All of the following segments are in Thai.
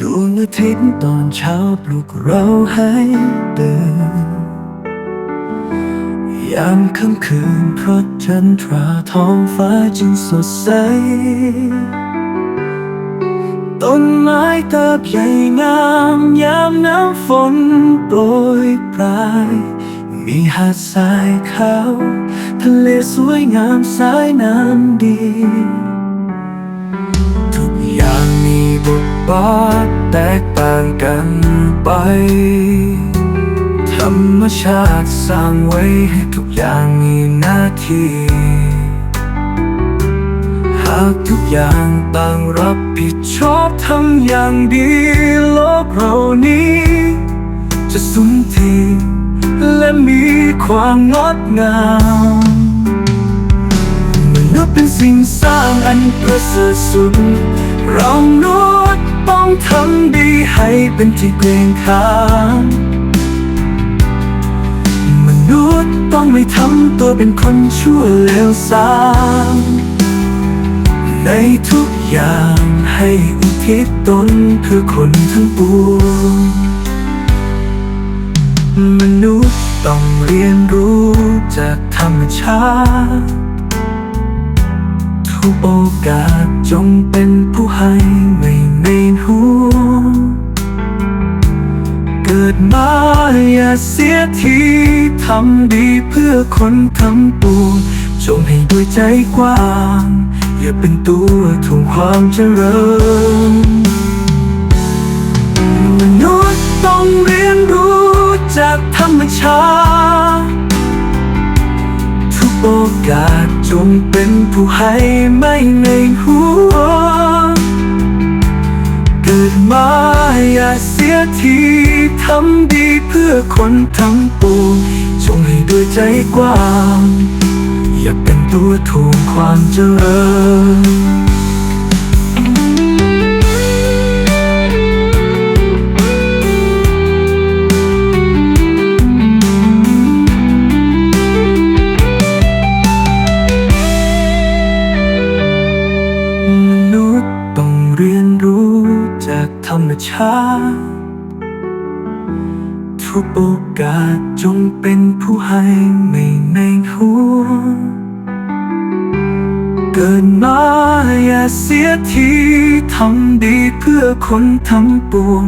ดวงอาทิตย์ตอนเช้าปลุกเราให้ตื่นยามค่ำคืนพระจันทราท้องฟ้าจึงสดใส ต้นไม้เติบใหญ่งามยามน้ำฝนโปรยปลาย มีหาดทรายขาว ทะเลสวยงามสายน้ำดี บทบาทแตกต่างกันไป ธรรมชาติสร้างไว้ให้ทุกอย่างมีหน้าที่ หากทุกอย่างต่างรับผิดชอบทำอย่างดีโลกเรานี้ จะสุนทรีและมีความงดงามมนุษย์เป็นสิ่งสร้างอันประเสริฐสุด เรามนุษย์ต้องทำดีให้เป็นที่เกรงขามมนุษย์ต้องไม่ทำตัวเป็นคนชั่วเลวทรามในทุกอย่างให้อุทิศตนเพื่อคนทั้งปวงมนุษย์ต้องเรียนรู้จากธรรมชาติทุกโอกาสจงเป็น อย่าเสียทีทำดีเพื่อคนทั้งปวงจงให้ด้วยใจกว้าง อย่าเป็นตัวถ่วงความเจริญมนุษย์ต้องเรียนรู้จากธรรมชาติทุกโอกาสจงเป็นผู้ให้ไม่ในหัวเกิดมาอย่าเสียที ทำดีเพื่อคนทั้งปวงจงให้ด้วยใจกว้าง อย่าเป็นตัวถ่วงความเจริญมนุษย์ต้องเรียนรู้จากธรรมชาติ ทุกโอกาสจงเป็นผู้ให้ไม่ในหัวเกิดมาอย่าเสียทีทำดีเพื่อคนทำปวง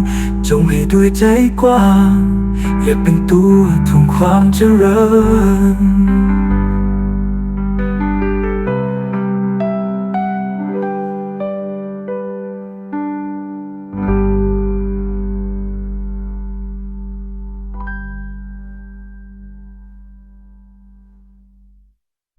จงให้ด้วยใจกว้าง อย่าเป็นตัวถ่วงความเจริญ